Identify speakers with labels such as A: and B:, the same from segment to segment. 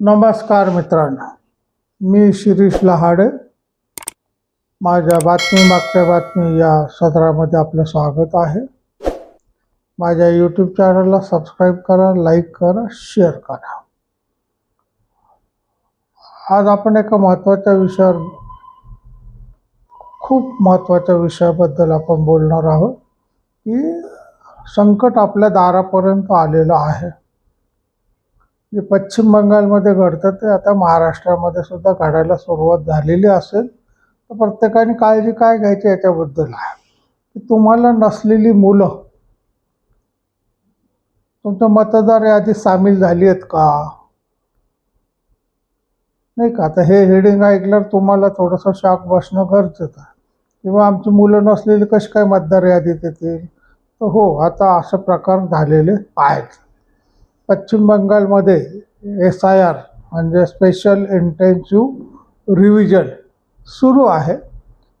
A: नमस्कार मित्रांनो मी शिरीष लहाडे. माझ्या बातमी मागच्या बातमी या सत्रामध्ये आपलं स्वागत आहे. माझ्या यूट्यूब चॅनलला सबस्क्राईब करा लाईक करा शेअर करा. आज आपण एका महत्त्वाच्या विषयावर खूप महत्त्वाच्या विषयाबद्दल आपण बोलणार आहोत की संकट आपल्या दारापर्यंत आलेलं आहे. जे पश्चिम बंगालमध्ये घडतं ते आता महाराष्ट्रामध्ये सुद्धा घडायला सुरुवात झालेली असेल तर प्रत्येकाने काळजी काय घ्यायची याच्याबद्दल? आहे की तुम्हाला नसलेली मुलं तुमच्या मतदार यादीत सामील झाली आहेत का? नाही का? आता हे हेडिंग ऐकल्यावर तुम्हाला थोडंसं शॉक बसणं गरजेचं आहे. किंवा आमची मुलं नसलेली कशी काय मतदार यादीत येतील? तर हो आता असं प्रकार झालेले आहेत. पश्चिम बंगालमध्ये एस आय आर म्हणजे स्पेशल इंटेन्सिव्ह रिव्हिजन सुरू आहे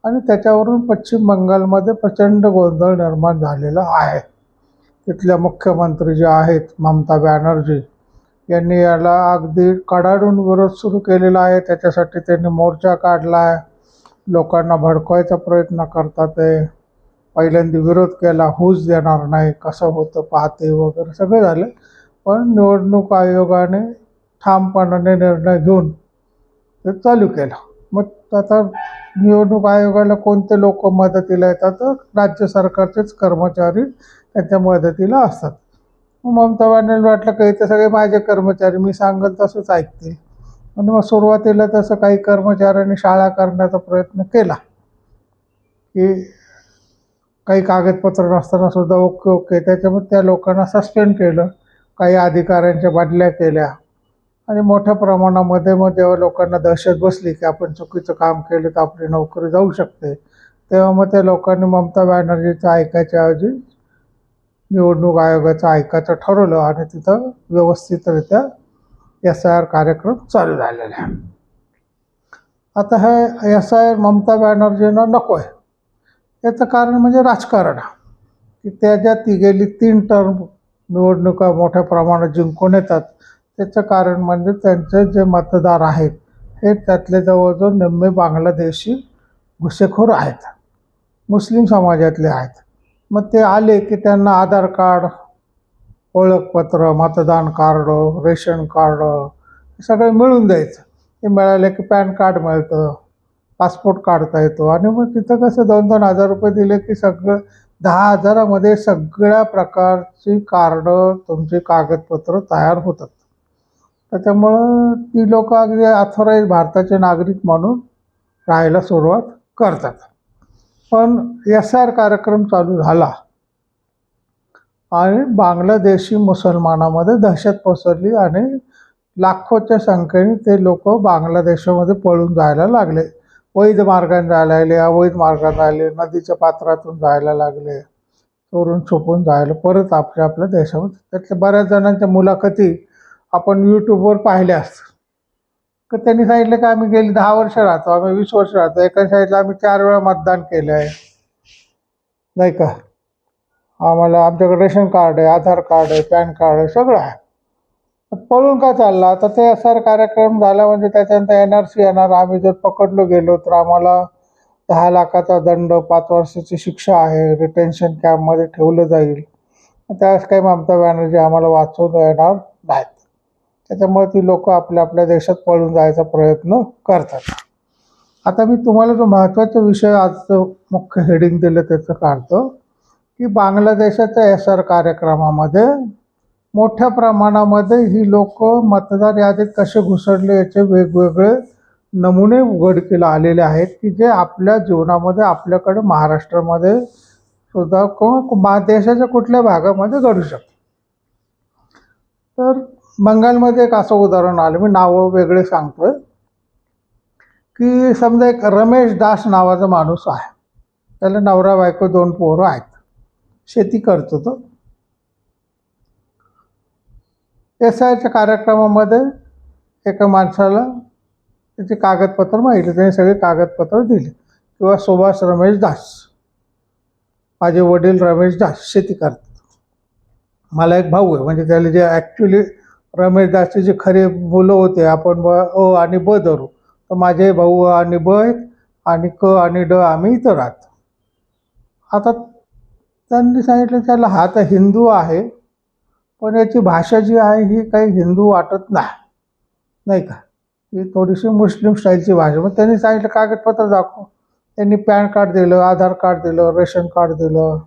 A: आणि त्याच्यावरून पश्चिम बंगालमध्ये प्रचंड गोंधळ निर्माण झालेला आहे. तिथल्या मुख्यमंत्री जे आहेत ममता बॅनर्जी यांनी याला अगदी कडाडून विरोध सुरू केलेला आहे. त्याच्यासाठी त्यांनी मोर्चा काढला आहे. लोकांना भडकवायचा प्रयत्न करतात ते. पहिल्यांदा विरोध केला हूज देणार नाही कसं होतं पाहते वगैरे सगळं झालं. पण निवडणूक आयोगाने ठामपणाने निर्णय घेऊन ते चालू केलं. मग आता निवडणूक आयोगाला कोणते लोक मदतीला येतात? तर राज्य सरकारचेच कर्मचारी त्यांच्या मदतीला असतात. ममता बॅनर्जी वाटलं काही ते सगळे माझे कर्मचारी मी सांगेल तसंच ऐकतील. आणि मग सुरुवातीला तसं काही कर्मचाऱ्यांनी शाळा करण्याचा प्रयत्न केला. की काही कागदपत्र नसताना सुद्धा ओके ओके त्याच्यामुळे त्या लोकांना सस्पेंड केलं. काही अधिकाऱ्यांच्या बदल्या केल्या. आणि मोठ्या प्रमाणामध्ये मग जेव्हा लोकांना दहशत बसली की आपण चुकीचं काम केलं तर आपली नोकरी जाऊ शकते तेव्हा मग त्या लोकांनी ममता बॅनर्जीचं ऐकायच्या ऐवजी निवडणूक आयोगाचं ऐकायचं ठरवलं आणि तिथं व्यवस्थितरित्या एस आय आर कार्यक्रम चालू झालेला आहे. आता हे एस आय आर ममता बॅनर्जींना नको आहे याचं कारण म्हणजे राजकारण की त्याच्या ती गेली तीन टर्म निवडणुका मोठ्या प्रमाणात जिंकून येतात. त्याचं कारण म्हणजे त्यांचे जे मतदार आहेत हे त्यातले जवळजवळ निम्मे बांगलादेशी घुसेखोर आहेत. मुस्लिम समाजातले आहेत. मग ते आले की त्यांना आधार कार्ड ओळखपत्र मतदान कार्ड रेशन कार्ड हे सगळं मिळून द्यायचं. ते मिळाले की पॅन कार्ड मिळतं पासपोर्ट काढता येतो. आणि मग तिथं कसं दोन दोन हजार रुपये दिले की सगळं दहा हजारामध्ये सगळ्या प्रकारची कार्ड तुमची कागदपत्र तयार होतात. त्याच्यामुळं ती लोक अगदी अथॉराईज भारताचे नागरिक म्हणून राहायला सुरुवात करतात. पण एस आर कार्यक्रम चालू झाला आणि बांगलादेशी मुसलमानामध्ये दहशत पसरली आणि लाखोच्या संख्येने ते लोक बांगलादेशामध्ये पळून जायला लागले. वैध मार्गाने जायला लागले अवैध मार्गाने राहिले नदीच्या पात्रातून जायला लागले चोरून छुपून जायला परत आपल्या आपल्या देशामध्ये. त्यातल्या बऱ्याच जणांच्या मुलाखती आपण यूट्यूबवर पाहिल्या असतात तर त्यांनी सांगितलं की आम्ही गेली दहा वर्ष राहतो आम्ही वीस वर्ष राहतो. एका साईडला आम्ही चार वेळा मतदान केलं आहे. नाही का? आम्हाला आमच्याकडे रेशन कार्ड आहे आधार कार्ड आहे पॅन कार्ड आहे सगळं आहे. पळून का चालला? तर ते सर कार्यक्रम झाला म्हणजे त्याच्यानंतर एन आर सी येणार. आम्ही जर पकडलो गेलो तर आम्हाला दहा लाखाचा दंड पाच वर्षाची शिक्षा आहे. रिटेन्शन कॅम्पमध्ये ठेवलं जाईल. त्यावेळेस काही ममता बॅनर्जी आम्हाला वाचवून येणार नाहीत. त्याच्यामुळे ती लोक आपल्या आपल्या देशात पळून जायचा प्रयत्न करतात. आता मी तुम्हाला जो महत्त्वाचा विषय आजचं मुख्य हेडिंग दिलं त्याचं काढतो की बांगलादेशाच्या एस आर कार्यक्रमामध्ये मोठ्या प्रमाणामध्ये ही लोक मतदार यादीत कसे घुसडले याचे वेगवेगळे नमुने उघडकीला आलेले आहेत की जे आपल्या जीवनामध्ये आपल्याकडे महाराष्ट्रामध्ये सुद्धा किंवा देशाच्या कुठल्या भागामध्ये घडू शकतं. तर बंगालमध्ये एक असं उदाहरण आलं. मी नावं वेगळे सांगतोय. की समजा एक रमेश दास नावाचा माणूस आहे. त्याला नवरा बायको दोन पोरं आहेत. शेती करतो तो. एस आयच्या कार्यक्रमामध्ये एका माणसाला त्याची कागदपत्र मागितले त्याने सगळी कागदपत्र दिली. किंवा सुभाष रमेश दास माझे वडील रमेश दास शेती करतात. मला एक भाऊ आहे म्हणजे त्याला जे ॲक्च्युली रमेशदासचे जे खरे मुलं होते आपण ब अ आणि ब धरू तर माझे भाऊ अ आणि ब आहेत आणि क आणि ड आम्ही इथं राहतो. आता त्यांनी सांगितलं त्याला हा तर हिंदू आहे पण याची भाषा जी आहे ही काही हिंदू वाटत नाही. नाही का? ही थोडीशी मुस्लिम स्टाईलची भाषा. मग त्यांनी सांगितलं कागदपत्र दाखव. त्यांनी पॅन कार्ड दिलं आधार कार्ड दिलं रेशन कार्ड दिलं.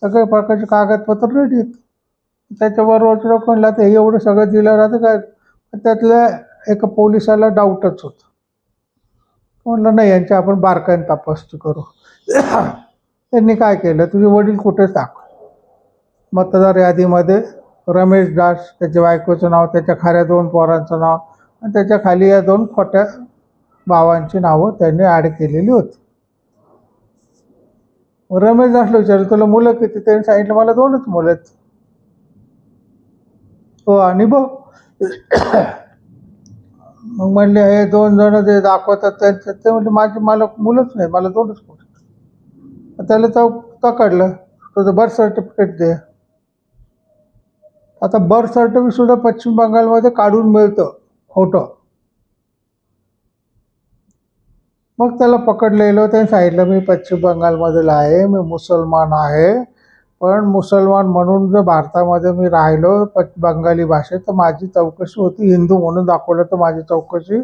A: सगळ्या प्रकारचे कागदपत्र रेडी आहेत. त्याच्याबरोबर लोक ते एवढं सगळं दिलं राहतं काय त्यातल्या एका पोलिसाला डाऊटच होतं. म्हणलं नाही यांच्या आपण बारकाईने तपासणी करू. त्यांनी काय केलं? तुझे वडील कुठेच दाखव. मतदार यादीमध्ये रमेश दास त्याच्या बायकोचं नाव त्याच्या खऱ्या दोन पोरांचं नाव आणि त्याच्याखाली या दोन खोट्या भावांची नावं त्यांनी ॲड केलेली होती. रमेश दासला विचारलं तुला मुलं किती? त्यांनी सांगितलं मला दोनच मुलं आहेत. हो आणि बघ. मग म्हणले हे दोन जण जे दाखवतात त्यांचं ते म्हणले माझे मला मुलंच नाही मला दोनच मुलं त्याला तो तकडलं तुझं बर्थ सर्टिफिकेट दे. आता बर्थ सर्टिफिकेट सुद्धा पश्चिम बंगालमध्ये काढून मिळतं खोटं मग त्याला पकडलेलं त्याने सांगितलं मी पश्चिम बंगालमधील आहे मी मुसलमान आहे. पण मुसलमान म्हणून जर भारतामध्ये मी राहिलो प बंगाली भाषेत तर माझी चौकशी होती. हिंदू म्हणून दाखवलं तर माझी चौकशी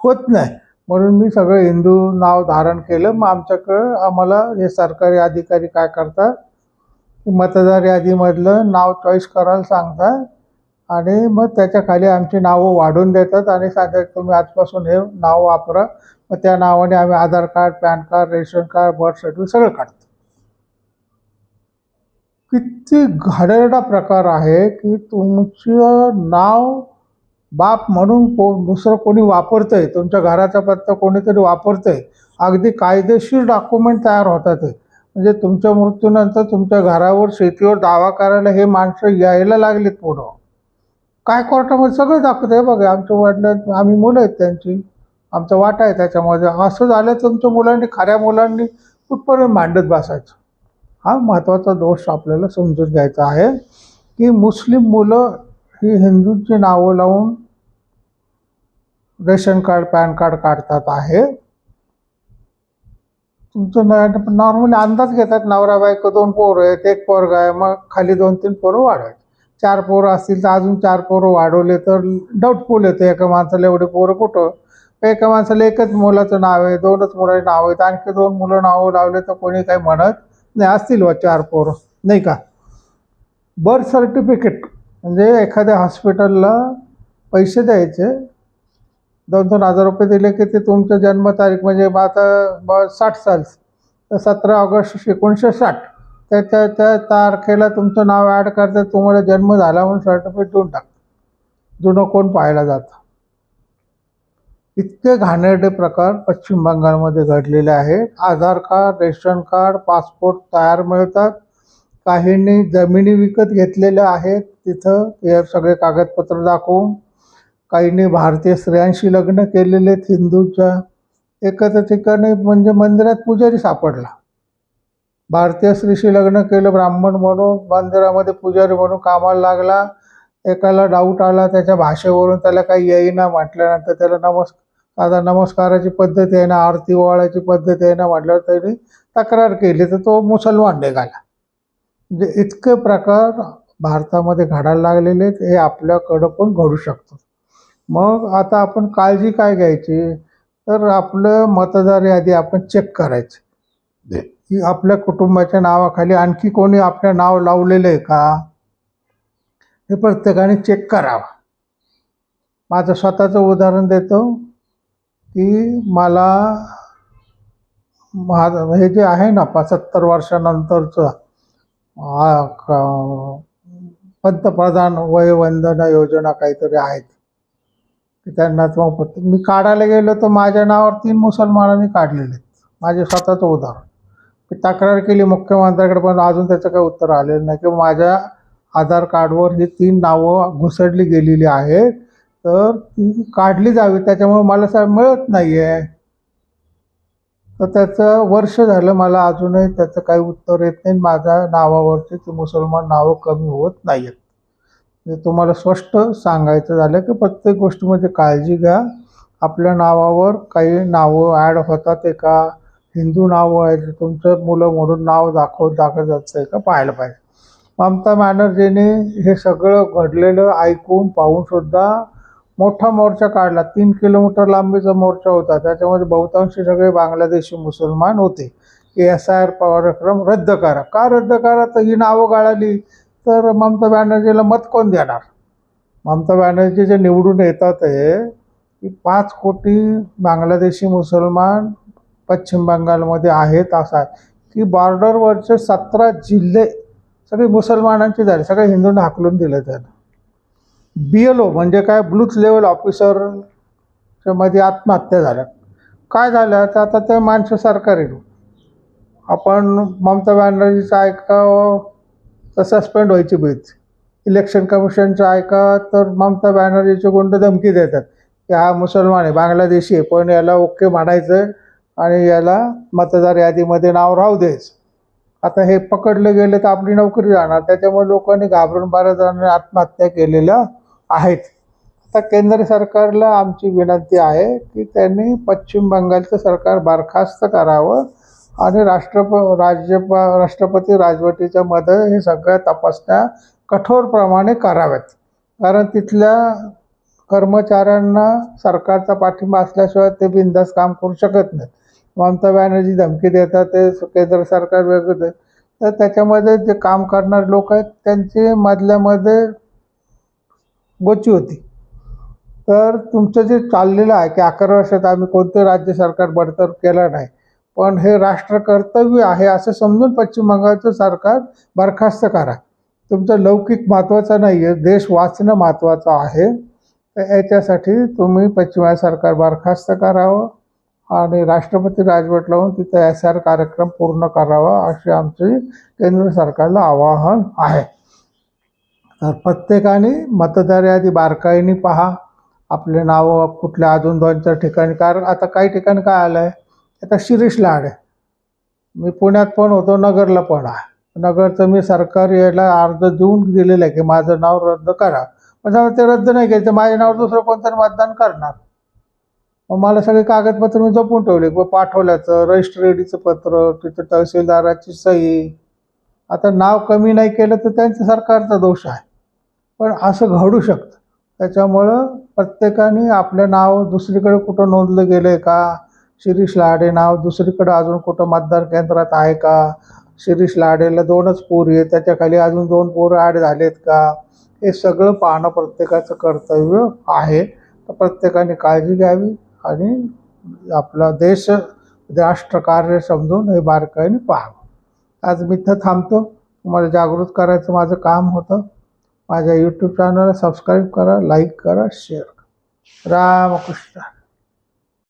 A: होत नाही. म्हणून मी सगळं हिंदू नाव धारण केलं. मग आमच्याकडं आम्हाला हे सरकारी अधिकारी काय करतात मतदार यादीमधलं नाव चॉईस करायला सांगतात आणि मग त्याच्याखाली आमची नावं वाढून देतात आणि सांगतात तुम्ही आजपासून हे नाव वापरा. मग त्या नावाने आम्ही Aadhaar card PAN card ration card birth certificate सगळं काढतो. किती घाणेरडा प्रकार आहे की तुमचं नाव बाप म्हणून को दुसरं कोणी वापरतंय तुमच्या घराचा पत्ता कोणीतरी वापरतंय. अगदी कायदेशीर डॉक्युमेंट तयार होतात ते. म्हणजे तुमच्या मृत्यूनंतर तुमच्या घरावर शेतीवर दावा करायला हे माणसं यायला लागलीत पुढं. काय कोर्टामध्ये सगळं दाखवत आहे बघा. आमच्या वडिलां आम्ही मुलं आहेत त्यांची. आमचा वाटा आहे त्याच्यामध्ये. असं झालं तुमच्या मुलांनी खऱ्या मुलांनी कुठपर्यंत मांडत बसायचं? हा महत्त्वाचा दोष आपल्याला समजून घ्यायचा आहे की मुस्लिम मुलं ही हिंदूंची नावं लावून रेशन कार्ड पॅन कार्ड काढतात आहे. तुमचं नॉर्मली अंदाज घेतात नवरा बायको दोन पोरं आहेत एक पोरगा आहे मग खाली दोन तीन पोरं वाढवायचे. चार पोरं असतील तर अजून चार पोरं वाढवले तर डाऊटफुल येतं एका माणसाला एवढे पोरं कुठं? एका माणसाला एकच मुलाचं नाव आहे दोनच मुलाचे नाव आहेत आणखी दोन मुलं नावं लावले तर कोणी काही म्हणत नाही असतील व चार पोरं नाही का? बर्थ सर्टिफिकेट म्हणजे एखाद्या हॉस्पिटलला पैसे द्यायचे दोन दोन हजार रुपये दिले की ते तुमचं जन्मतारीख म्हणजे मग आता ब साठ साल. तर सतरा ऑगस्ट एकोणीसशे साठ. तर त्या त्या तारखेला तुमचं नाव ॲड करतात तुम्हाला जन्म झाला म्हणून सर्टिफिकेट देऊन टाक. जुनं कोण पाहायला जातं? इतके घाणेरडे प्रकार पश्चिम बंगालमध्ये घडलेले आहेत. Aadhaar card ration card passport तयार मिळतात. काहींनी जमिनी विकत घेतलेल्या आहेत. तिथं हे सगळे कागदपत्र दाखवून. काहींनी भारतीय स्त्रियांशी लग्न केलेले आहेत हिंदूच्या एकत्र ठिकाणी म्हणजे मंदिरात पुजारी सापडला. भारतीय स्त्रीशी लग्न केलं ब्राह्मण म्हणून मंदिरामध्ये पुजारी म्हणून कामाला लागला. एकाला डाऊट आला त्याच्या भाषेवरून त्याला काही येईना म्हटल्यानंतर त्याला नमस् आता नमस्काराची पद्धत आहे ना आरती ओवाळायची पद्धत आहे ना म्हटल्यावर त्यांनी तक्रार केली. तर तो मुसलमान निघाला. म्हणजे इतके प्रकार भारतामध्ये घडायला लागलेले आहेत हे आपल्याकडं पण घडू शकतं. मग आता आपण काळजी काय घ्यायची? तर आपलं मतदार यादी आपण चेक करायची. की आपल्या कुटुंबाच्या नावाखाली आणखी कोणी आपलं नाव लावलेलं आहे का? हे प्रत्येकाने चेक करावं. माझं स्वतःचं उदाहरण देतो की मला माझं हे जे आहे ना सत्तर वर्षानंतरचं पंतप्रधान वयवंदना योजना काहीतरी आहेत. की त्यांना तो मी काढायला गेलो तर माझ्या नावावर तीन मुसलमानांनी काढलेले आहेत. माझे स्वतःचं उदाहरण. मी तक्रार केली मुख्यमंत्र्याकडे पण अजून त्याचं काही उत्तर आलेलं नाही. की माझ्या आधार कार्डवर ही तीन नावं घुसडली गेलेली आहेत तर ती काढली जावी. त्याच्यामुळे मला साहेब मिळत नाही आहे तर त्याचं वर्ष झालं मला अजूनही त्याचं काही उत्तर येत नाही. माझ्या नावावरची ती मुसलमान नावं कमी होत नाही आहेत म्हणजे तुम्हाला स्पष्ट सांगायचं झालं की प्रत्येक गोष्टीमध्ये काळजी घ्या. आपल्या नावावर काही नावं ॲड होतात आहे का हिंदू नावं आहेत तुमचं मुलं म्हणून नाव दाखव दाखवत जातं आहे का? पाहायला पाहिजे. ममता बॅनर्जीने हे सगळं घडलेलं ऐकून पाहूनसुद्धा मोठा मोर्चा काढला. तीन किलोमीटर लांबीचा मोर्चा होता. त्याच्यामध्ये बहुतांशी सगळे बांगलादेशी मुसलमान होते. की एस आय आर कार्यक्रम रद्द करा. का रद्द करा? तर ही नावं गाळाली. तर ममता बॅनर्जीला मत कोण देणार? ममता बॅनर्जी जे निवडून येतात आहे की पाच कोटी बांगलादेशी मुसलमान पश्चिम बंगालमध्ये आहेत असं आहे. की बॉर्डरवरचे सतरा जिल्हे सगळे मुसलमानांचे झाले सगळे हिंदूंना हाकलून दिले त्यानं. बी एल ओ म्हणजे काय? ब्लूथ लेवल ऑफिसरच्या मध्ये आत्महत्या झाल्या. काय झालं? तर आता ते माणसं सरकारी आपण ममता बॅनर्जीचं ऐकावं तर सस्पेंड व्हायची बीच इलेक्शन कमिशनचं ऐका तर ममता बॅनर्जीचे गुंड धमकी देतात. की हा मुसलमान आहे बांगलादेशी आहे पण याला ओके म्हणायचं आहे आणि याला मतदार यादीमध्ये नाव राहू द्यायचं आता हे पकडलं गेलं तर आपली नोकरी जाणार त्याच्यामुळे लोकांनी घाबरून बऱ्याच जणांनी आत्महत्या केलेल्या आहेत. आता केंद्र सरकारला आमची विनंती आहे की त्यांनी पश्चिम बंगालचं सरकार बरखास्त करावं. आणि राष्ट्रप राज्यपा राष्ट्रपती राजवटीच्या मध्ये हे सगळ्या तपासण्या कठोरप्रमाणे कराव्यात. कारण तिथल्या कर्मचाऱ्यांना सरकारचा पाठिंबा असल्याशिवाय ते बिंदास काम करू शकत नाहीत. ममता बॅनर्जी धमकी देतात ते केंद्र सरकार वेगळं तर त्याच्यामध्ये जे काम करणारे लोक आहेत त्यांची मधल्यामध्ये गोची होती. तर तुमचं जे चाललेलं आहे की अकरा वर्षात आम्ही कोणते राज्य सरकार बडतर्फ केलं नाही पण हे राष्ट्र कर्तव्य आहे असं समजून पश्चिम बंगालचं सरकार बरखास्त करा. तुमचं लौकिक महत्त्वाचं नाही आहे देश वाचणं महत्त्वाचं आहे. तर याच्यासाठी तुम्ही पश्चिम बंगाल सरकार बरखास्त करावं आणि राष्ट्रपती राजवट लावून तिथं एस आर कार्यक्रम पूर्ण करावा असे आमचे केंद्र सरकारला आवाहन आहे. तर प्रत्येकाने मतदार यादी बारकाईने पहा. आपले नावं कुठल्या अजून दोन चार ठिकाणी कारण आता काही ठिकाणी काय आलं आहे आता शिरीष लाड आहे. मी पुण्यात पण होतो नगरला पण आहे. नगरचं मी सरकारी याला अर्ज देऊन दिलेलं आहे की माझं नाव रद्द करा. पण ते रद्द नाही केलं तर माझ्या नावावर दुसरं कोणतरी मतदान करणार. मग मला सगळे कागदपत्र मी जपून ठेवले. व पाठवल्याचं रजिस्ट्रेडीचं पत्र तिथं तहसीलदाराची सही. आता नाव कमी नाही केलं तर त्यांचं सरकारचा दोष आहे. पण असं घडू शकतं. त्याच्यामुळं प्रत्येकाने आपलं नाव दुसरीकडे कुठं नोंदलं गेलं आहे का? शिरीष लाडे नाव दुसरीकडं अजून कुठं मतदार केंद्रात आहे का? शिरीष लाडेला दोनच पोर आहेत त्याच्याखाली अजून दोन पोरं ॲड झालेत का? हे सगळं पाहणं प्रत्येकाचं कर्तव्य आहे. तर प्रत्येकाने काळजी घ्यावी आणि आपला देश राष्ट्रकार्य समजून हे बारकाईने पाहावं. आज मी इथं थांबतो. तुम्हाला जागृत करायचं माझं काम होतं. माझ्या यूट्यूब चॅनलला सबस्क्राईब करा लाईक करा शेअर करा. रामकृष्ण.